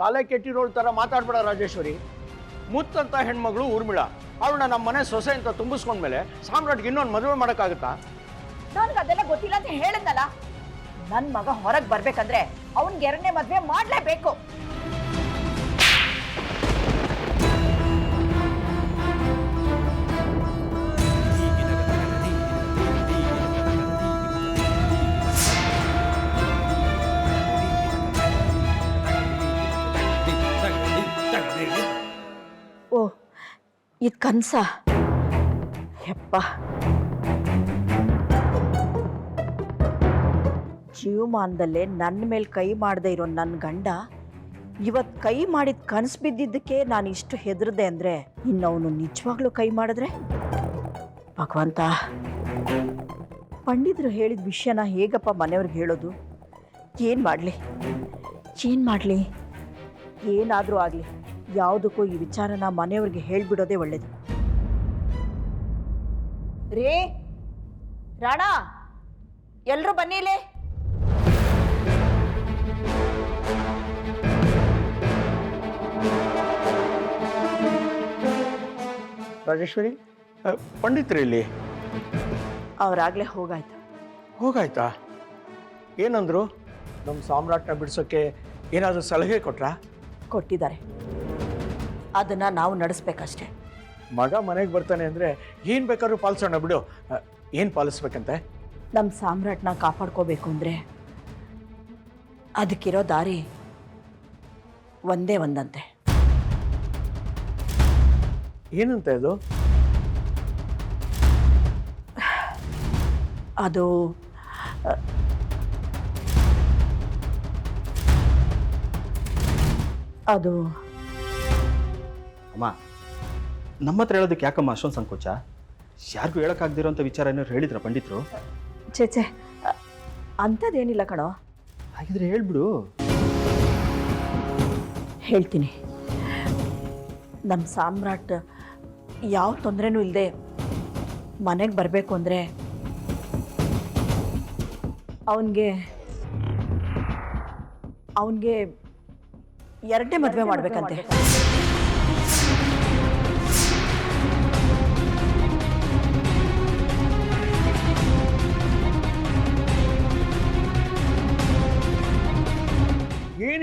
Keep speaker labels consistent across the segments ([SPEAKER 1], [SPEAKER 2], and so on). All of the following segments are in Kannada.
[SPEAKER 1] ತಲೆ ಕೆಟ್ಟಿರೋಳ್ ಥರ ಮಾತಾಡ್ಬೇಡ ರಾಜೇಶ್ವರಿ. ಮುತ್ತಂತ ಹೆಣ್ಮಗಳು ಊರ್ಮಿಳ. ಅವಳನ್ನ ನಮ್ಮ ಮನೆ ಸೊಸೆ ಅಂತ ತುಂಬಿಸ್ಕೊಂಡ್ಮೇಲೆ ಸಾಮ್ರಾಟ್ಗೆ ಇನ್ನೊಂದು ಮದುವೆ ಮಾಡೋಕ್ಕಾಗತ್ತಾ?
[SPEAKER 2] ನನಗೆ ಅದೆಲ್ಲ ಗೊತ್ತಿಲ್ಲ ಅಂತ ಹೇಳಿದ್ನಲ್ಲ. ನನ್ನ ಮಗ ಹೊರಗೆ ಬರ್ಬೇಕಂದ್ರೆ ಅವನ್ಗೆ ಎರಡನೇ ಮದುವೆ ಮಾಡ್ಲೇಬೇಕು. ಓ ಇದು ಕನ್ಸ. ಹೆಪ್ಪ ಜೀವಮಾನದಲ್ಲೇ ನನ್ನ ಮೇಲೆ ಕೈ ಮಾಡದೇ ಇರೋ ನನ್ನ ಗಂಡ ಇವತ್ತು ಕೈ ಮಾಡಿದ ಕನಸು ಬಿದ್ದಿದ್ದಕ್ಕೆ ನಾನು ಇಷ್ಟು ಹೆದರದೆ ಅಂದರೆ ಇನ್ನವನು ನಿಜವಾಗ್ಲೂ ಕೈ ಮಾಡಿದ್ರೆ? ಭಗವಂತ, ಪಂಡಿತರು ಹೇಳಿದ ವಿಷಯನ ಹೇಗಪ್ಪ ಮನೆಯವ್ರಿಗೆ ಹೇಳೋದು? ಏನು ಮಾಡಲಿ? ಏನು ಮಾಡಲಿ? ಏನಾದರೂ ಆಗಲಿ. ಯಾವುದಕ್ಕೂ ಈ ವಿಚಾರನ ಮನೆಯವ್ರಿಗೆ ಹೇಳ್ಬಿಡೋದೇ ಒಳ್ಳೇದು. ರೇ ರಾಣಾ ಎಲ್ಲರೂ ಬನ್ನಿಲೇ
[SPEAKER 1] ರಾಜೇಶ್ವರಿ ಪಂಡಿತ್ರಿ ಪಂಡಿತ್ರು ಇಲ್ಲಿ.
[SPEAKER 2] ಅವರಾಗ್ಲೇ ಹೋಗಾಯ್ತು.
[SPEAKER 1] ಹೋಗಾಯ್ತಾ? ಏನಂದ್ರು? ನಮ್ಮ ಸಾಮ್ರಾಟ್ನ ಬಿಡಿಸೋಕ್ಕೆ ಏನಾದರೂ ಸಲಹೆ ಕೊಟ್ರಾ?
[SPEAKER 2] ಕೊಟ್ಟಿದ್ದಾರೆ. ಅದನ್ನ ನಾವು ನಡೆಸ್ಬೇಕಷ್ಟೆ.
[SPEAKER 1] ಮಗ ಮನೆಗೆ ಬರ್ತಾನೆ ಅಂದರೆ ಏನು ಬೇಕಾದ್ರೂ ಪಾಲಿಸೋಣ ಬಿಡು. ಏನು ಪಾಲಿಸ್ಬೇಕಂತೆ?
[SPEAKER 2] ನಮ್ಮ ಸಾಮ್ರಾಟ್ನ ಕಾಪಾಡ್ಕೋಬೇಕು ಅಂದರೆ ಅದಕ್ಕಿರೋ ದಾರಿ ಒಂದೇ ಒಂದಂತೆ.
[SPEAKER 1] ಏನಂತ ಇದು
[SPEAKER 2] ಅದು ಅದು
[SPEAKER 3] ಅಮ್ಮ ನಮ್ಮ ಹತ್ರ ಹೇಳೋದಕ್ಕೆ ಯಾಕಮ್ಮ ಅಷ್ಟೊಂದು ಸಂಕೋಚ? ಯಾರಿಗೂ ಅಂತ ವಿಚಾರ ಏನಾದ್ರು ಹೇಳಿದ್ರ ಪಂಡಿತರು?
[SPEAKER 2] ಚೇಚೆ ಅಂಥದ್ದೇನಿಲ್ಲ ಕಣೋ.
[SPEAKER 3] ಹಾಗಿದ್ರೆ ಹೇಳ್ಬಿಡು.
[SPEAKER 2] ಹೇಳ್ತೀನಿ. ನಮ್ಮ ಸಾಮ್ರಾಟ್ ಯಾವ ತೊಂದರೆನೂ ಇಲ್ಲದೆ ಮನೆಗೆ ಬರಬೇಕು ಅಂದರೆ ಅವನಿಗೆ ಅವನಿಗೆ ಎರಡನೇ ಮದುವೆ ಮಾಡಬೇಕಂತೆ.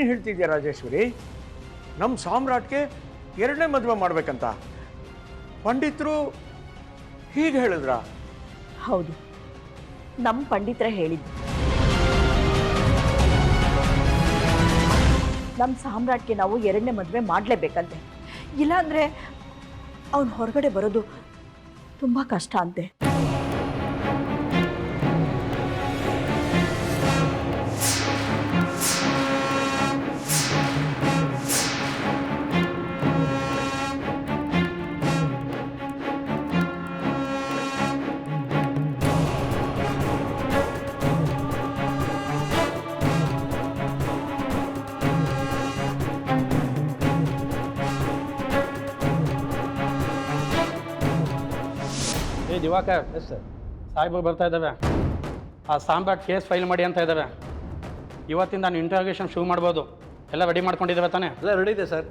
[SPEAKER 1] ಏನು ಹೇಳ್ತಿದ್ಯಾ ರಾಜೇಶ್ವರಿ? ನಮ್ಮ ಸಾಮ್ರಾಟ್ಗೆ ಎರಡನೇ ಮದುವೆ ಮಾಡ್ಬೇಕಂತ. ಪಂಡಿತರು ಹೀಗೆ ಹೇಳಿದ್ರಾ?
[SPEAKER 2] ಹೌದು ನಮ್ಮ ಪಂಡಿತರ ಹೇಳಿದ್ದು. ನಮ್ಮ ಸಾಮ್ರಾಟ್ಗೆ ನಾವು ಎರಡನೇ ಮದುವೆ ಮಾಡಲೇಬೇಕಂತೆ. ಇಲ್ಲಾಂದರೆ ಅವನು ಹೊರಗಡೆ ಬರೋದು ತುಂಬ ಕಷ್ಟ ಅಂತೆ.
[SPEAKER 4] ಏ, ದಿವಾಕರ್, ಎಸ್ ಸರ್ ಸಾಹೇಬರು ಬರ್ತಾ ಇದ್ದಾವೆ ಆ ಸಾಂಬ್ರಾಟ್ ಕೇಸ್ ಫೈಲ್ ಮಾಡಿ ಅಂತ ಇದ್ದಾವೆ ಇವತ್ತಿಂದ ನಾನು ಇಂಟ್ರಾಗೇಷನ್ ಶುರು ಮಾಡ್ಬೋದು. ಎಲ್ಲ ರೆಡಿ ಮಾಡ್ಕೊಂಡಿದ್ದಾವೆ ತಾನೇ?
[SPEAKER 5] ಎಲ್ಲ ರೆಡಿ ಇದೆ sir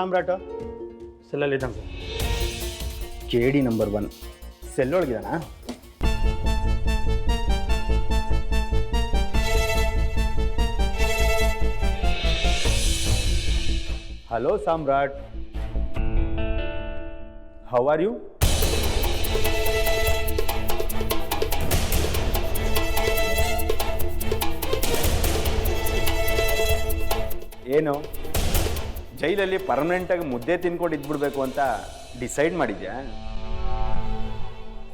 [SPEAKER 3] ಸಾಮ್ರಾಟ
[SPEAKER 4] ಸೆಲ್ಲಲ್ಲಿದ್ದಾನೆ sir
[SPEAKER 3] K D number one ಸೆಲ್ಲೊಳಗಿದಾನಾ hello Samrat how are you
[SPEAKER 5] ಏನೋ ಜೈಲಲ್ಲಿ ಪರ್ಮನೆಂಟಾಗಿ ಮುದ್ದೆ ತಿನ್ಕೊಂಡು ಇದ್ಬಿಡ್ಬೇಕು ಅಂತ ಡಿಸೈಡ್ ಮಾಡಿದ್ಯಾ?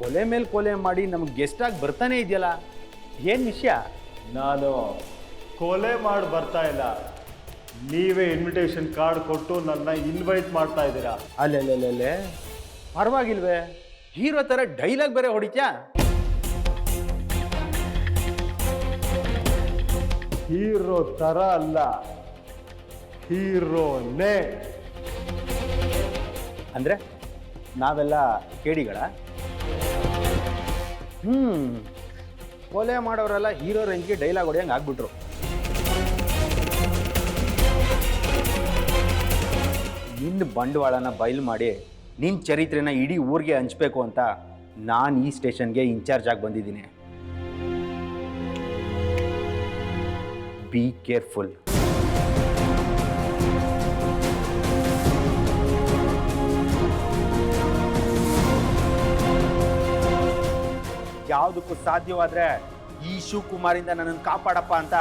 [SPEAKER 5] ಕೊಲೆ ಮೇಲೆ ಕೊಲೆ ಮಾಡಿ ನಮ್ಗೆ ಗೆಸ್ಟಾಗಿ ಬರ್ತಾನೆ ಇದೆಯಲ್ಲ ಏನು ವಿಷಯ?
[SPEAKER 6] ನಾನು ಕೊಲೆ ಮಾಡಿ ಬರ್ತಾ ಇಲ್ಲ. ನೀವೇ ಇನ್ವಿಟೇಷನ್ ಕಾರ್ಡ್ ಕೊಟ್ಟು ನನ್ನ ಇನ್ವೈಟ್ ಮಾಡ್ತಾ ಇದ್ದೀರಾ?
[SPEAKER 5] ಅಲ್ಲೆಲ್ಲೆಲ್ಲೆ ಪರವಾಗಿಲ್ವೇ? ಹೀರೋ ಥರ ಡೈಲಾಗ್ ಬೇರೆ ಹೊಡಿತ್ಯಾ?
[SPEAKER 6] ಹೀರೋ ಥರ ಅಲ್ಲ. ಹೀರೋನೇ.
[SPEAKER 5] ಅಂದರೆ ನಾವೆಲ್ಲ ಕೇಳಿಗಳ ಹ್ಞೂ ಕೊಲೆ ಮಾಡೋರೆಲ್ಲ ಹೀರೋ ರೇಂಜ್ಗೆ ಡೈಲಾಗ್ ಹೊಡೆಯಂಗೆ ಆಗ್ಬಿಟ್ರು. ನಿನ್ನ ಬಂಡವಾಳನ ಬಯಲು ಮಾಡಿ ನಿನ್ನ ಚರಿತ್ರೆನ ಇಡೀ ಊರಿಗೆ ಹಂಚ್ಬೇಕು ಅಂತ ನಾನು ಈ ಸ್ಟೇಷನ್ಗೆ ಇನ್ಚಾರ್ಜ್ ಆಗಿ ಬಂದಿದ್ದೀನಿ. ಬಿ ಕೇರ್ಫುಲ್ ಯಾವುದಕ್ಕೂ ಸಾಧ್ಯವಾದ್ರೆ ಈ ಶಿವಕುಮಾರಿಂದ ನನ್ನನ್ನು ಕಾಪಾಡಪ್ಪ ಅಂತ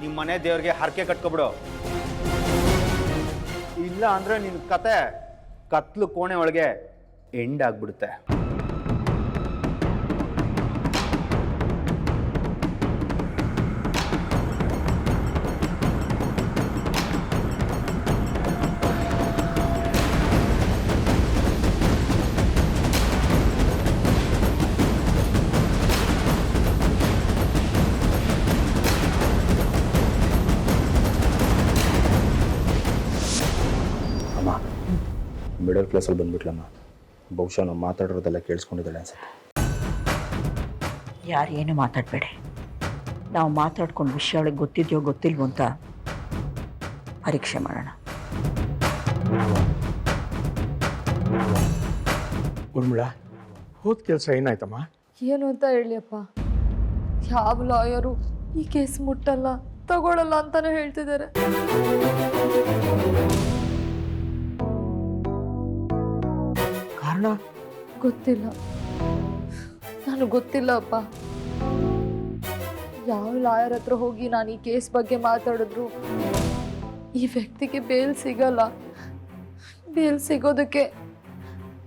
[SPEAKER 5] ನಿಮ್ಮ ಮನೆ ದೇವ್ರಿಗೆ ಹರಕೆ ಕಟ್ಕೊಬಿಡು. ಇಲ್ಲ ಅಂದ್ರೆ ನಿನ್ನ ಕತೆ ಕತ್ಲು ಕೋಣೆ ಒಳಗೆ ಎಂಡ್ ಆಗ್ಬಿಡುತ್ತೆ.
[SPEAKER 3] ಕ್ಲಾಸಲ್ಲಿ ಬಂದ್ಬಿಟ್ಲಮ್ಮ. ಬಹುಶಃ ನಾವು ಮಾತಾಡಿರೋದೆಲ್ಲ ಕೇಳಿಸ್ಕೊಂಡಿದ್ದಾಳೆ ಅನ್ಸುತ್ತೆ.
[SPEAKER 2] ಯಾರು ಏನು ಮಾತಾಡಬೇಡಿ. ನಾವು ಮಾತಾಡ್ಕೊಂಡು ವಿಷಯ ಅವಳಿಗೆ ಗೊತ್ತಿದೆಯೋ ಗೊತ್ತಿಲ್ವೋ ಅಂತ ಪರೀಕ್ಷೆ ಮಾಡೋಣ.
[SPEAKER 1] ಉರ್ಮಿಳ ಹೋದ ಕೆಲಸ ಏನಾಯ್ತಮ್ಮ?
[SPEAKER 7] ಏನು ಅಂತ ಹೇಳಿಯಪ್ಪ. ಯಾವ ಲಾಯರು ಈ ಕೇಸ್ ಮುಟ್ಟಲ್ಲ ತಗೊಳ್ಳಲ್ಲ ಅಂತಾನೆ ಹೇಳ್ತಿದ್ದಾರೆ.
[SPEAKER 1] ಕಾರಣ
[SPEAKER 7] ಗೊತ್ತಿಲ್ಲ. ನಾನು ಗೊತ್ತಿಲ್ಲ ಅಪ್ಪ. ಯಾವ ಲಾಯರ್ ಹತ್ರ ಹೋಗಿ ನಾನು ಈ ಕೇಸ್ ಬಗ್ಗೆ ಮಾತಾಡಿದ್ರು? ಈ ವ್ಯಕ್ತಿಗೆ ಬೇಲ್ ಸಿಗಲ್ಲ. ಬೇಲ್ ಸಿಗೋದಕ್ಕೆ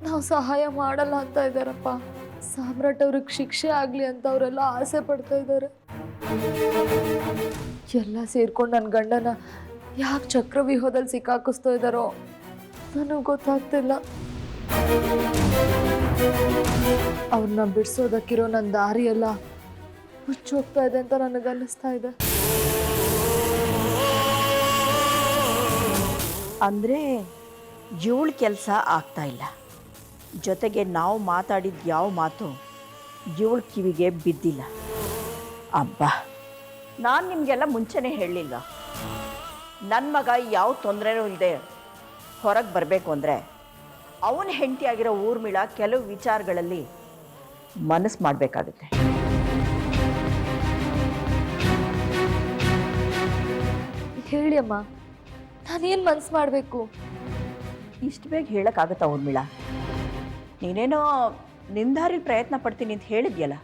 [SPEAKER 7] ನಾವು ಸಹಾಯ ಮಾಡಲ್ಲ ಅಂತ ಇದ್ದಾರಪ್ಪ. ಸಾಮ್ರಾಟ್ ಅವ್ರಿಗೆ ಶಿಕ್ಷೆ ಆಗಲಿ ಅಂತ ಅವರೆಲ್ಲ ಆಸೆ ಪಡ್ತಾ ಇದ್ದಾರೆ. ಎಲ್ಲ ಸೇರ್ಕೊಂಡು ನನ್ನ ಗಂಡನ ಯಾಕೆ ಚಕ್ರವ್ಯೂಹದಲ್ಲಿ ಸಿಕ್ಕಾಕಿಸ್ತಾ ಇದ್ದಾರೋ ನನಗೆ ಗೊತ್ತಾಗ್ತಿಲ್ಲ. ಅವ್ರನ್ನ ಬಿಡಿಸೋದಕ್ಕಿರೋ ನನ್ನ ದಾರಿ ಎಲ್ಲ ಹುಚ್ಚೋಗ್ತಾ ಇದೆ ಅಂತ ನನಗೆ ಅನ್ನಿಸ್ತಾ ಇದೆ.
[SPEAKER 2] ಅಂದರೆ ಇವಳ ಕೆಲಸ ಆಗ್ತಾ ಇಲ್ಲ. ಜೊತೆಗೆ ನಾವು ಮಾತಾಡಿದ ಯಾವ ಮಾತು ಇವಳ ಕಿವಿಗೆ ಬಿದ್ದಿಲ್ಲ. ಅಬ್ಬ, ನಾನು ನಿಮಗೆಲ್ಲ ಮುಂಚೆನೇ ಹೇಳಲಿಲ್ಲ ನನ್ನ ಮಗ ಯಾವ ತೊಂದರೆನೂ ಇಲ್ಲದೆ ಹೊರಗೆ ಬರಬೇಕು ಅಂದರೆ ಅವನ ಹೆಂಡತಿಯಾಗಿರೋ ಊರ್ಮಿಳ ಕೆಲವು ವಿಚಾರಗಳಲ್ಲಿ ಮನಸ್ಸು ಮಾಡಬೇಕಾಗುತ್ತೆ.
[SPEAKER 7] ಹೇಳಿ ಅಮ್ಮ ನಾನೇನು ಮನಸ್ಸು ಮಾಡಬೇಕು?
[SPEAKER 2] ಇಷ್ಟು ಬೇಗ ಹೇಳೋಕ್ಕಾಗತ್ತಾ ಊರ್ಮಿಳ? ನೀನೇನೋ ನಿಂದಾರಿ ಪ್ರಯತ್ನ ಪಡ್ತೀನಿ ಅಂತ ಹೇಳಿದ್ಯಲ್ಲ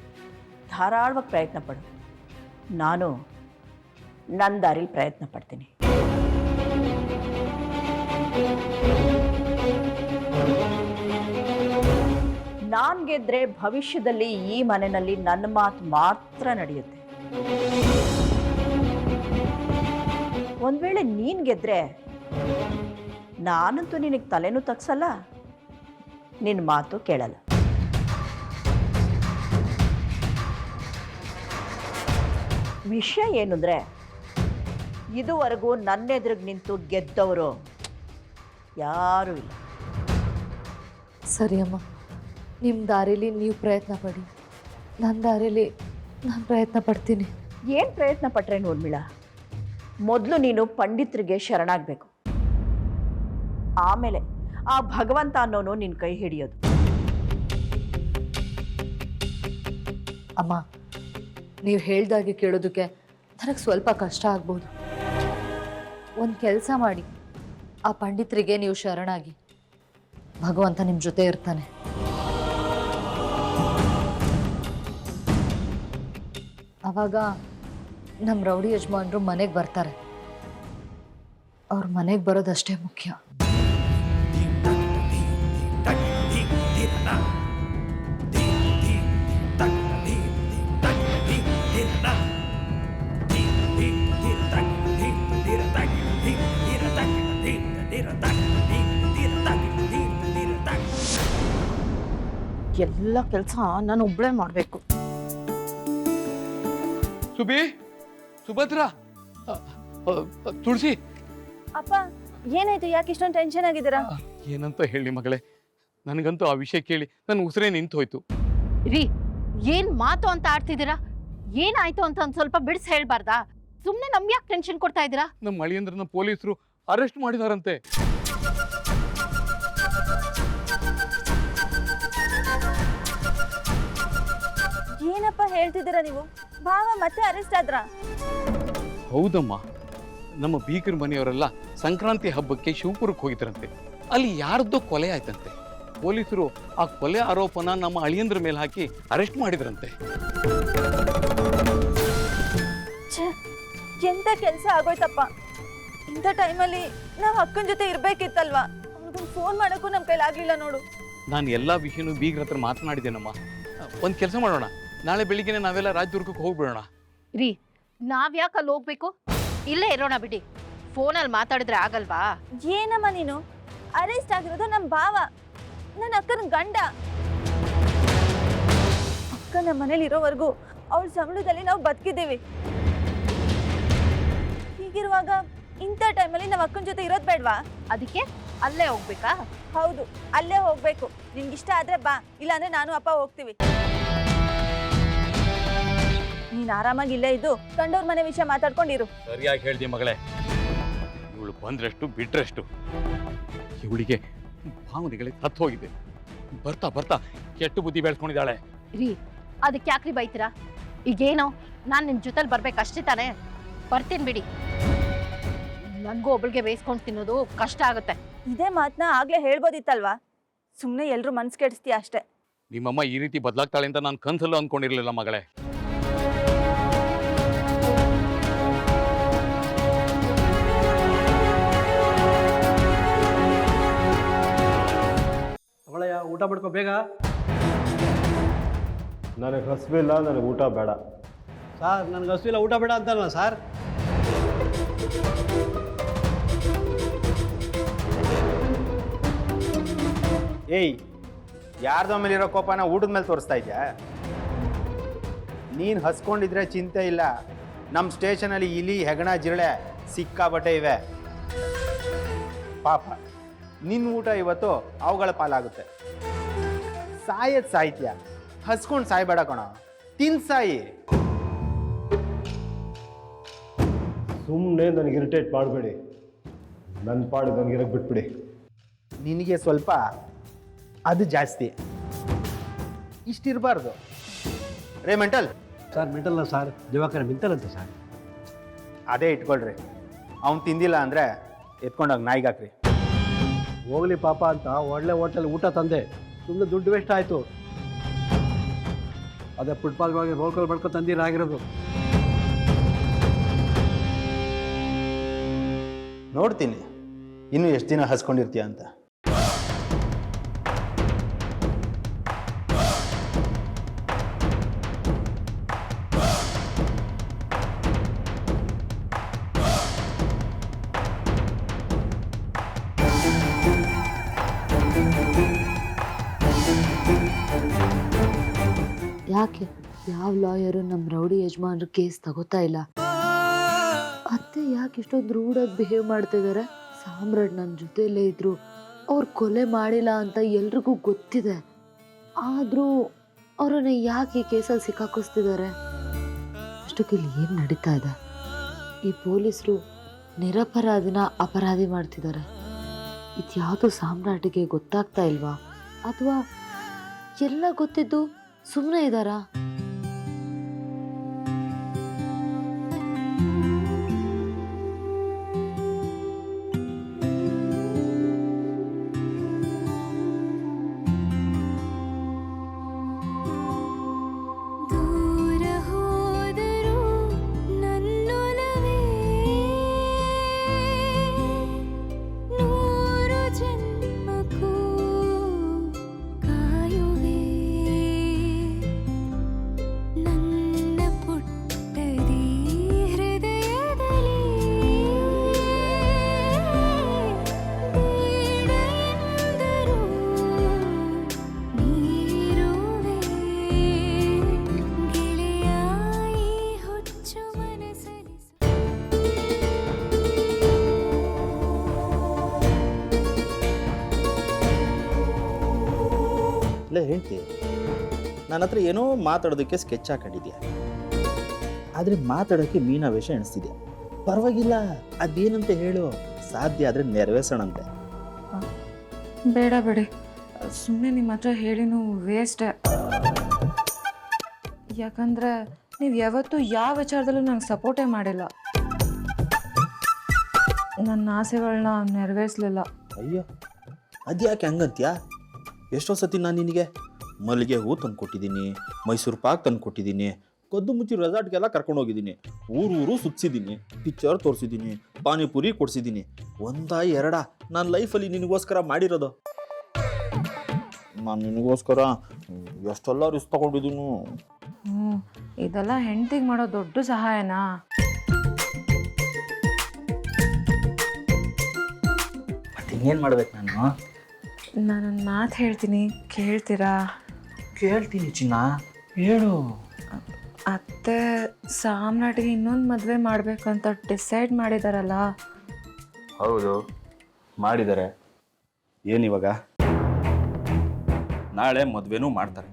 [SPEAKER 2] ಧಾರಾಳವಾಗಿ ಪ್ರಯತ್ನ ಪಡು. ನಾನು ನನ್ನ ದಾರಿಲಿ ಪ್ರಯತ್ನ ಪಡ್ತೀನಿ. ನಾನು ಗೆದ್ರೆ ಭವಿಷ್ಯದಲ್ಲಿ ಈ ಮನೆಯಲ್ಲಿ ನನ್ನ ಮಾತು ಮಾತ್ರ ನಡೆಯುತ್ತೆ. ಒಂದು ವೇಳೆ ನೀನು ಗೆದ್ರೆ ನಾನಂತೂ ನಿನಗೆ ತಲೆನೂ ತಗ್ಸಲ್ಲ ನಿನ್ನ ಮಾತು ಕೇಳಲ್ಲ. ವಿಷಯ ಏನು ಇದುವರೆಗೂ ನನ್ನ ಎದುರಿಗೆ ನಿಂತು ಗೆದ್ದವರು ಯಾರೂ ಇಲ್ಲ.
[SPEAKER 7] ಸರಿ ಅಮ್ಮ. ನಿಮ್ಮ ದಾರಿಲಿ ನೀವು ಪ್ರಯತ್ನ ಪಡಿ. ನನ್ನ ದಾರಿಲಿ ನಾನು ಪ್ರಯತ್ನ ಪಡ್ತೀನಿ.
[SPEAKER 2] ಏನು ಪ್ರಯತ್ನ ಪಟ್ರೆ ಉರ್ಮಿಳ ಮೊದಲು ನೀನು ಪಂಡಿತರಿಗೆ ಶರಣಾಗಬೇಕು. ಆಮೇಲೆ ಆ ಭಗವಂತ ಅನ್ನೋನು ನಿನ್ನ ಕೈ ಹಿಡಿಯೋದು.
[SPEAKER 7] ಅಮ್ಮ ನೀವು ಹೇಳ್ದಾಗೆ ಕೇಳೋದಕ್ಕೆ ನನಗೆ ಸ್ವಲ್ಪ ಕಷ್ಟ ಆಗ್ಬೋದು. ಒಂದು ಕೆಲಸ ಮಾಡಿ. ಆ ಪಂಡಿತರಿಗೆ ನೀವು ಶರಣಾಗಿ. ಭಗವಂತ ನಿಮ್ಮ ಜೊತೆ ಇರ್ತಾನೆ. ಅವಾಗ ನಮ್ಮ ರೌಡಿ ಯಜಮಾನ್ರು ಮನೆಗೆ ಬರ್ತಾರೆ.
[SPEAKER 8] ಅವ್ರ ಮನೆಗೆ ಬರೋದಷ್ಟೇ ಮುಖ್ಯ.
[SPEAKER 9] ಎಲ್ಲ ಕೆಲಸ ನಾನು ಒಬ್ಳೇ ಮಾಡಬೇಕು.
[SPEAKER 10] ಸುಬಿ ಸುಭದ್ರ. ತುಳಸಿ.
[SPEAKER 9] ಅಪ್ಪ ಏನಾಯ್ತು? ಯಾಕೆ ಇಷ್ಟೊಂದು ಟೆನ್ಷನ್ ಆಗಿದ್ದೀರ?
[SPEAKER 10] ಏನಂತ ಹೇಳಿ ಮಗಳೇ. ನನಗಂತೂ ಆ ವಿಷಯ ಕೇಳಿ ನನ್ನ ಉಸಿರೇ ನಿಂತು ಹೋಯ್ತು.
[SPEAKER 11] ರೀ ಏನ್ ಮಾತು ಅಂತ ಆಡ್ತಿದ್ದೀರಾ? ಏನಾಯ್ತು ಅಂತ ಒಂದ್ ಸ್ವಲ್ಪ ಬಿಡಿಸಿ ಹೇಳ್ಬಾರ್ದಾ? ಸುಮ್ನೆ ನಮ್ ಯಾಕೆ ಟೆನ್ಷನ್ ಕೊಡ್ತಾ ಇದ್ದೀರಾ?
[SPEAKER 10] ನಮ್ಮ ಮಳಿಯಂದ್ರನ್ನ ಪೊಲೀಸರು ಅರೆಸ್ಟ್ ಮಾಡಿದಾರಂತೆ.
[SPEAKER 9] ಏನಪ್ಪ ಹೇಳ್ತಿದ್ದೀರಾ ನೀವು? ಭಾವ ಮತ್ತೆ ಅರೆಸ್ಟ್ ಆದ್ರ?
[SPEAKER 10] ಹೌದಮ್ಮ. ನಮ್ಮ ಬೀಕರ್ ಮನೆಯವರೆಲ್ಲ ಸಂಕ್ರಾಂತಿ ಹಬ್ಬಕ್ಕೆ ಶಿವಪುರಕ್ಕೆ ಹೋಗಿದ್ರಂತೆ. ಅಲ್ಲಿ ಯಾರ್ದೋ ಕೊಲೆ ಆಯ್ತಂತೆ. ಪೊಲೀಸರು ಆ ಕೊಲೆ ಆರೋಪನ ನಮ್ಮ ಅಳಿಯಂದ್ರ ಮೇಲೆ ಹಾಕಿ ಅರೆಸ್ಟ್ ಮಾಡಿದ್ರಂತೆ.
[SPEAKER 9] ಎಂತ ಕೆಲಸ ಆಗೋಯ್ತಪ್ಪ. ಇಂಥ ಟೈಮಲ್ಲಿ ನಾವು ಅಕ್ಕನ ಜೊತೆ ಇರ್ಬೇಕಿತ್ತಲ್ವಾ? ಫೋನ್ ಮಾಡೋಕ್ಕೂ ನಮ್ಮ ಕೈಲಾಗ್ಲಿಲ್ಲ ನೋಡು.
[SPEAKER 10] ನಾನು ಎಲ್ಲ ವಿಷಯನೂ ಬೀಗ್ರ ಹತ್ರ ಮಾತನಾಡಿದ್ದೇನಮ್ಮ. ಒಂದು ಕೆಲಸ ಮಾಡೋಣ. ನಾಳೆ ಬೆಳಿಗ್ಗೆ ನಾವೆಲ್ಲ ರಾಜದುರ್ಗಕ್ಕೆ ಹೋಗ್ಬಿಡೋಣ.
[SPEAKER 11] ರೀ ನಾವ್ ಯಾಕೆ ಅಲ್ಲಿ ಹೋಗ್ಬೇಕು? ಇಲ್ಲೇ ಇರೋಣ ಬಿಡಿ. ಫೋನಲ್ಲಿ ಮಾತಾಡಿದ್ರೆ ಆಗಲ್ವಾ?
[SPEAKER 9] ಏನಮ್ಮ ನೀನು? ಅರೆಸ್ಟ್ ಆಗಿರೋದು ನಮ್ಮ ಭಾವ. ನನ್ನ ಅಕ್ಕನ ಗಂಡ. ಅಕ್ಕ ನಮ್ಮ ಮನೇಲಿ ಇರೋವರೆಗೂ ಅವಳ ಸಂಬಳದಲ್ಲಿ ನಾವು ಬದುಕಿದ್ದೀವಿ. ಹೀಗಿರುವಾಗ ಇಂಥ ಟೈಮಲ್ಲಿ ನಾವು ಅಕ್ಕನ ಜೊತೆ ಇರೋದು ಬೇಡವಾ?
[SPEAKER 11] ಅದಕ್ಕೆ ಅಲ್ಲೇ ಹೋಗ್ಬೇಕಾ?
[SPEAKER 9] ಹೌದು ಅಲ್ಲೇ ಹೋಗ್ಬೇಕು. ನಿನ್ಗಿಷ್ಟ ಆದ್ರೆ ಬಾ ಇಲ್ಲಾಂದ್ರೆ ನಾನು ಅಪ್ಪ ಹೋಗ್ತೀವಿ. ನೀನ್ ಆರಾಮಾಗಿ ಇಲ್ಲೇ ಇದ್ದು ಕಂಡೋರ್ ಮನೆ ವಿಷಯ ಮಾತಾಡ್ಕೊಂಡಿರು.
[SPEAKER 10] ಸರಿಯಾಗಿ ಹೇಳ್ದಿ ಮಗಳೇ. ಇವಳು ಬಂದ್ರಷ್ಟು ಬಿಟ್ರಷ್ಟು ಇವಳಿಗೆ ಭಾವನೆಗಳಿಗೆ ಸತ್ತು ಹೋಗಿದೆ. ಬರ್ತಾ ಬರ್ತಾ ಕೆಟ್ಟು ಬುದ್ಧಿ ಬೆಳೆಸ್ಕೊಂಡಿದ್ದಾಳೆ.
[SPEAKER 11] ರೀ ಅದಕ್ಕೆ ಯಾಕ್ರಿ ಬೈತೀರಾ? ಈಗೇನೋ ನಾನು ನಿಮ್ ಜೊತೆಲಿ ಬರ್ಬೇಕಷ್ಟೇ ತಾನೇ. ಬರ್ತೀನಿ ಬಿಡಿ. ನನಗೂ ಒಬ್ಳಿಗೆ ಬೇಯಿಸ್ಕೊಂಡು ತಿನ್ನೋದು ಕಷ್ಟ ಆಗುತ್ತೆ.
[SPEAKER 9] ಇದೇ ಮಾತನ್ನ ಆಗ್ಲೇ ಹೇಳ್ಬೋದಿತ್ತಲ್ವಾ? ಸುಮ್ಮನೆ ಎಲ್ರು ಮನ್ಸ್ ಕೆಡಿಸ್ತೀಯ ಅಷ್ಟೇ.
[SPEAKER 10] ನಿಮ್ಮಮ್ಮ ಈ ರೀತಿ ಬದಲಾಗ್ತಾಳೆ ಅಂತ ನಾನು ಕನ್ಸಲ್ಲೂ ಅಂದ್ಕೊಂಡಿರ್ಲಿಲ್ಲ ಮಗಳೇ.
[SPEAKER 12] ಊಟ ಮಾಡ್ಕೋ ಬೇಗ.
[SPEAKER 6] ನನಗೆ ಹಸಿವಿಲ್ಲ ನನಗೆ ಊಟ ಬೇಡ.
[SPEAKER 12] ಸರ್ ನನಗೆ ಹಸಿವಿಲ್ಲ ಊಟ ಬೇಡ ಅಂತಲ್ಲ ಸರ್.
[SPEAKER 5] ಏಯ್ ಯಾರ್ದೋ ಇರೋ ಕೋಪನ ಊಟದ ಮೇಲೆ ತೋರಿಸ್ತಾ ಇದ್ಯಾ? ನೀನು ಹಸ್ಕೊಂಡಿದ್ರೆ ಚಿಂತೆ ಇಲ್ಲ. ನಮ್ಮ ಸ್ಟೇಷನಲ್ಲಿ ಇಲಿ ಹೆಗಣ ಜಿರಳೆ ಸಿಕ್ಕಾಬಟ್ಟೆ ಇವೆ. ಪಾಪ. ನಿನ್ನ ಊಟ ಇವತ್ತು ಅವುಗಳ ಪಾಲಾಗುತ್ತೆ. ಸಾಯದ್ ಸಾಹಿತ್ಯ. ಹಸ್ಕೊಂಡು ಸಾಯ್ಬೇಡ ಕಣ. ತಿನ್ ಸಾಯಿ.
[SPEAKER 6] ಸುಮ್ಮನೆ ನನಗೆ ಇರಿಟೇಟ್ ಮಾಡಬೇಡಿ. ನನ್ನ ಪಾಡು ನನಗೆ ಇರಕ್ಕೆ ಬಿಟ್ಬಿಡಿ.
[SPEAKER 5] ನಿನಗೆ ಸ್ವಲ್ಪ ಅದು ಜಾಸ್ತಿ. ಇಷ್ಟಿರಬಾರ್ದು ರೇ ಮೆಂಟಲ್.
[SPEAKER 12] ಸರ್ ಮೆಂಟಲ್ಲ ಸರ್. ದಿವಾಕರ ಅಂತ ಸರ್.
[SPEAKER 5] ಅದೇ ಇಟ್ಕೊಳ್ರಿ. ಅವ್ನು ತಿಂದಿಲ್ಲ ಅಂದರೆ ಎತ್ಕೊಂಡೋಗಿ ನಾಯಿಗೆ ಹಾಕ್ರಿ.
[SPEAKER 12] ಹೋಗ್ಲಿ ಪಾಪ ಅಂತ ಒಳ್ಳೆ ಹೋಟೆಲ್ ಊಟ ತಂದೆ. ಸುಮ್ಮನೆ ದುಡ್ಡು ವೇಸ್ಟ್ ಆಯಿತು. ಅದೇ ಫುಟ್ಬಾಲ್ ಬಗ್ಗೆ ರೋಲ್ಕೋಲ್ ಮಾಡ್ಕೊಂಡು ತಂದಿರಾಗಿರೋದು
[SPEAKER 5] ನೋಡ್ತೀನಿ. ಇನ್ನು ಎಷ್ಟು ದಿನ ಹಸ್ಕೊಂಡಿರ್ತೀಯ ಅಂತ.
[SPEAKER 8] ಯಾಕೆ? ಯಾವ ಲಾಯರು ನಮ್ಮ ರೌಡಿ ಯಜಮಾನ್ರ ಕೇಸ್ ತಗೋತಾ ಇಲ್ಲ? ಅತ್ತೆ ಯಾಕೆ ಇಷ್ಟೊಂದು ರೂಢಾಗಿ ಬಿಹೇವ್ ಮಾಡ್ತಿದ್ದಾರೆ ಸಾಮ್ರಾಟ್ ನನ್ನ ಜೊತೆಯಲ್ಲೇ ಇದ್ರು. ಅವ್ರು ಕೊಲೆ ಮಾಡಿಲ್ಲ ಅಂತ ಎಲ್ರಿಗೂ ಗೊತ್ತಿದೆ. ಆದರೂ ಅವರನ್ನ ಯಾಕೆ ಈ ಕೇಸಲ್ಲಿ ಸಿಕ್ಕಾಕಿಸ್ತಿದ್ದಾರೆ ಅಷ್ಟಕ್ಕೆ ಇಲ್ಲಿ ಏನು ನಡೀತಾ ಇದೆ? ಈ ಪೊಲೀಸರು ನಿರಪರಾಧಿನ ಅಪರಾಧಿ ಮಾಡ್ತಿದ್ದಾರೆ ಇದ್ಯಾವುದು ಸಾಮ್ರಾಟಿಗೆ ಗೊತ್ತಾಗ್ತಾ ಇಲ್ವಾ? ಅಥವಾ ಎಲ್ಲ ಗೊತ್ತಿದ್ದು ಸುಮ್ಮನೆ ಇದ್ದಾರಾ?
[SPEAKER 3] ಹೇಳ್ತಿ ನನ್ನ ಹತ್ರ ಏನೋ ಮಾತಾಡೋದಕ್ಕೆ ಸ್ಕೆಚ್ ಹಾಕೊಂಡಿದ್ಯಾ? ಆದರೆ ಮಾತಾಡೋಕ್ಕೆ ಮೀನಾವೇಶ ಎಣಿಸ್ತಿದೆ ಪರವಾಗಿಲ್ಲ ಅದೇನಂತ ಹೇಳು. ಸಾಧ್ಯ ಆದರೆ ನೆರವೇರ್ಸೋಣಂತೆ.
[SPEAKER 13] ಬೇಡ ಬಿಡಿ. ಸುಮ್ಮನೆ ನಿಮ್ಮ ಹತ್ರ ಹೇಳಿನೂ ವೇಸ್ಟೇ ಯಾಕಂದ್ರೆ ನೀವು ಯಾವತ್ತೂ ಯಾವ ವಿಚಾರದಲ್ಲೂ ನಂಗೆ ಸಪೋರ್ಟೇ ಮಾಡಿಲ್ಲ. ನನ್ನ ಆಸೆಗಳನ್ನ ನೆರವೇರಿಸಲಿಲ್ಲ.
[SPEAKER 3] ಅಯ್ಯೋ ಅದ್ಯಾಕೆ ಹಂಗಂತ್ಯಾ? ಎಷ್ಟೋ ಸತಿ ನಾನು ನಿನಗೆ ಮಲ್ಲಿಗೆ ಹೂ ತಂದು ಕೊಟ್ಟಿದ್ದೀನಿ ಮೈಸೂರು ಪಾಕ್ ತಂದು ಕೊಟ್ಟಿದ್ದೀನಿ ಕದ್ದು ಮುಚ್ಚಿ ರೆಸಾರ್ಟ್ಗೆಲ್ಲ ಕರ್ಕೊಂಡು ಹೋಗಿದ್ದೀನಿ ಊರು ಊರು ಸುತ್ತಿಸಿದ್ದೀನಿ ಪಿಕ್ಚರ್ ತೋರಿಸಿದ್ದೀನಿ ಪಾನಿಪುರಿ ಕೊಡಿಸಿದ್ದೀನಿ ಒಂದ ಎರಡ ನನ್ನ ಲೈಫಲ್ಲಿ ನಿನಗೋಸ್ಕರ ಮಾಡಿರೋದು. ನಾನು ನಿನಗೋಸ್ಕರ ಎಷ್ಟೆಲ್ಲ ರಿಸ್ಕ್ ತಗೊಂಡಿದ್ದೀನಿ
[SPEAKER 13] ಹ್ಞೂ ಇದೆಲ್ಲ ಹೆಂಡತಿಗೆ ಮಾಡೋ ದೊಡ್ಡ ಸಹಾಯನಾ?
[SPEAKER 3] ಮತ್ತೆ ಇನ್ನೇನು ಮಾಡ್ಬೇಕು ನಾನು?
[SPEAKER 13] ನಾನೊಂದು ಮಾತು ಹೇಳ್ತೀನಿ. ಕೇಳ್ತೀರಾ?
[SPEAKER 3] ಕೇಳ್ತೀನಿ ಚಿನ್ನ. ಹೇಳು.
[SPEAKER 13] ಅತ್ತೆ ಸಾಮ್ರಾಟಿಗೆ ಇನ್ನೊಂದು ಮದುವೆ ಅಂತ ಡಿಸೈಡ್ ಮಾಡಿದಾರಲ್ಲ.
[SPEAKER 3] ಹೌದು. ಮಾಡಿದ್ದಾರೆ ಏನಿವಾಗ ನಾಳೆ ಮದುವೆನೂ ಮಾಡ್ತಾರೆ.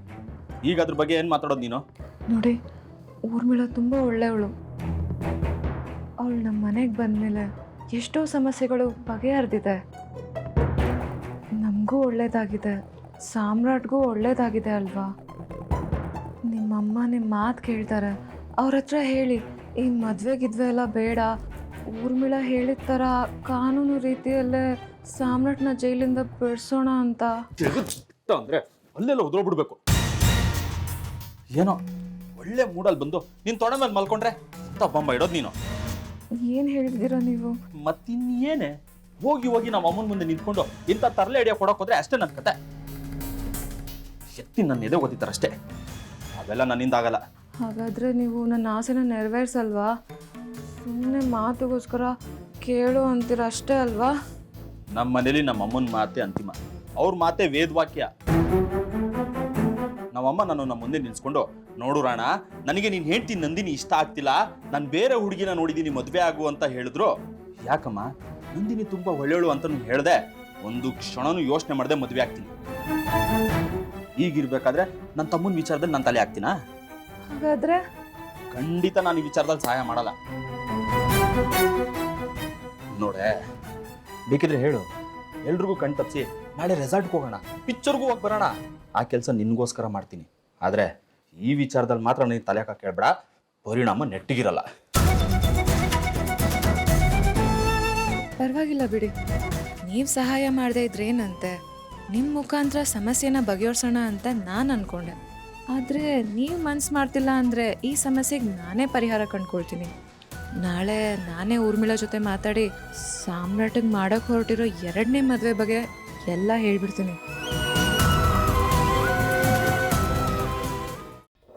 [SPEAKER 3] ಈಗ ಅದ್ರ ಬಗ್ಗೆ ಏನು ಮಾತಾಡೋದು ನೀನು?
[SPEAKER 13] ನೋಡಿ ಊರ್ಮಿಳ ತುಂಬ ಒಳ್ಳೆಯವಳು. ಅವಳು ನಮ್ಮ ಮನೆಗೆ ಬಂದ ಮೇಲೆ ಎಷ್ಟೋ ಸಮಸ್ಯೆಗಳು ಬಗೆಹರಿದಿದೆ. ನಮಗೂ ಒಳ್ಳೇದಾಗಿದೆ. ಸಾಮ್ರಾಟ್ಗೂ ಒಳ್ಳೇದಾಗಿದೆ ಅಲ್ವಾ? ನಿಮ್ಮಮ್ಮ ನಿಮ್ಮ ಮಾತು ಕೇಳ್ತಾರೆ. ಅವ್ರ ಹತ್ರ ಹೇಳಿ. ಈ ಮದುವೆ ಗಿದ್ವೆ ಎಲ್ಲ ಬೇಡ. ಊರ್ಮಿಳ ಹೇಳಿದ ಥರ ಕಾನೂನು ರೀತಿಯಲ್ಲೇ ಸಾಮ್ರಾಟ್ನ ಜೈಲಿಂದ ಬಿಡಿಸೋಣ ಅಂತ.
[SPEAKER 3] ಅಂದ್ರೆ ಅಲ್ಲೆಲ್ಲ ಉದ್ರೋಗ್ಬಿಡ್ಬೇಕು ಏನೋ ಒಳ್ಳೆ ಮೂಡಲ್ಲಿ ಬಂದು ನೀನು ತೊಡೆ ಮೇಲೆ ಮಲ್ಕೊಂಡ್ರೆ ಬಂಬ ಇಡೋದು ನೀನು.
[SPEAKER 13] ಏನು ಹೇಳಿದ್ದೀರಾ ನೀವು?
[SPEAKER 3] ಮತ್ತಿನ್ನೇನೆ? ಹೋಗಿ ಹೋಗಿ ನಮ್ಮ ಅಮ್ಮನ ಮುಂದೆ ನಿಂತ್ಕೊಂಡು ಇಂಥ ತರಲೆ ಹಿಡಿಯೋ ಕೊಡೋಕೆ ಹೋದ್ರೆ ಅಷ್ಟೇ ನನ್ನ ಕತೆ. ಶಕ್ತಿ ನನ್ನ ಎದೆ ಓದಿತಾರೆ ಅಷ್ಟೇ. ಅವೆಲ್ಲ ನನ್ನಿಂದ ಆಗಲ್ಲ.
[SPEAKER 13] ಹಾಗಾದರೆ ನೀವು ನನ್ನ ಆಸೆನ ನೆರವೇರಿಸಲ್ವಾ? ಸುಮ್ಮನೆ ಮಾತುಗೋಸ್ಕರ ಕೇಳು ಅಂತೀರ ಅಷ್ಟೇ ಅಲ್ವಾ?
[SPEAKER 3] ನಮ್ಮ ಮನೇಲಿ ನಮ್ಮ ಅಮ್ಮನ ಮಾತೆ ಅಂತಿಮ. ಅವ್ರ ಮಾತೆ ವೇದವಾಕ್ಯ. ನಮ್ಮಮ್ಮ ನಾನು ನಮ್ಮ ಮುಂದೆ ನಿಲ್ಸ್ಕೊಂಡು ನೋಡು ರಾಣ ನನಗೆ ನೀನು ಹೇಳ್ತೀನಿ ನಂದಿನಿ ಇಷ್ಟ ಆಗ್ತಿಲ್ಲ. ನಾನು ಬೇರೆ ಹುಡುಗಿನ ನೋಡಿದ್ದೀನಿ ಮದುವೆ ಆಗು ಅಂತ ಹೇಳಿದ್ರು. ಯಾಕಮ್ಮ? ನಂದಿನಿ ತುಂಬಾ ಒಳ್ಳೆಯವಳು ಅಂತ ಹೇಳ್ದೆ ಒಂದು ಕ್ಷಣನೂ ಯೋಚನೆ ಮಾಡದೆ ಮದುವೆ ಆಗ್ತೀನಿ. ಈಗಿರ್ಬೇಕಾದ್ರೆ ನನ್ನ ತಮ್ಮನ ವಿಚಾರದಲ್ಲಿ ನಾನು ತಲೆ ಹಾಕ್ತೀನಾ?
[SPEAKER 13] ಹಾಗಾದ್ರೆ?
[SPEAKER 3] ಖಂಡಿತ ನಾನು ಈ ವಿಚಾರದಲ್ಲಿ ಸಹಾಯ ಮಾಡಲ್ಲ. ನೋಡೆ ಬೇಕಿದ್ರೆ ಹೇಳು. ಎಲ್ರಿಗೂ ಕಣ್ ತಪ್ಪಿಸಿ ನಾಳೆ ರೆಸಾರ್ಟ್ಗೆ ಹೋಗೋಣ. ಪಿಕ್ಚರ್ಗೂ ಹೋಗಿ ಬರೋಣ. ಆ ಕೆಲಸ ನಿನ್ಗೋಸ್ಕರ ಮಾಡ್ತೀನಿ. ಆದರೆ ಈ ವಿಚಾರದಲ್ಲಿ ಮಾತ್ರ ನನಗೆ ತಲೆ ಹಾಕಕ್ಕೆ ಹೇಳ್ಬೇಡ. ಪರಿಣಾಮ ನೆಟ್ಟಿಗಿರಲ್ಲ.
[SPEAKER 13] ಪರವಾಗಿಲ್ಲ ಬಿಡಿ. ನೀವು ಸಹಾಯ ಮಾಡದೇ ಇದ್ರೇನಂತೆ ನಿಮ್ಮ ಮುಖಾಂತರ ಸಮಸ್ಯೆನ ಬಗೆಹರಿಸೋಣ ಅಂತ ನಾನು ಅನ್ಕೊಂಡೆ. ಆದರೆ ನೀವು ಮನ್ಸು ಮಾಡ್ತಿಲ್ಲ ಅಂದರೆ ಈ ಸಮಸ್ಯೆಗೆ ನಾನೇ ಪರಿಹಾರ ಕಂಡ್ಕೊಳ್ತೀನಿ. ನಾಳೆ ನಾನೇ ಊರ್ಮಿಳ ಜೊತೆ ಮಾತಾಡಿ ಸಾಮ್ರಾಟಿಗೆ ಮಾಡೋಕ್ಕೆ ಹೊರಟಿರೋ ಎರಡನೇ ಮದುವೆ ಬಗ್ಗೆ ಎಲ್ಲ ಹೇಳ್ಬಿಡ್ತೀನಿ.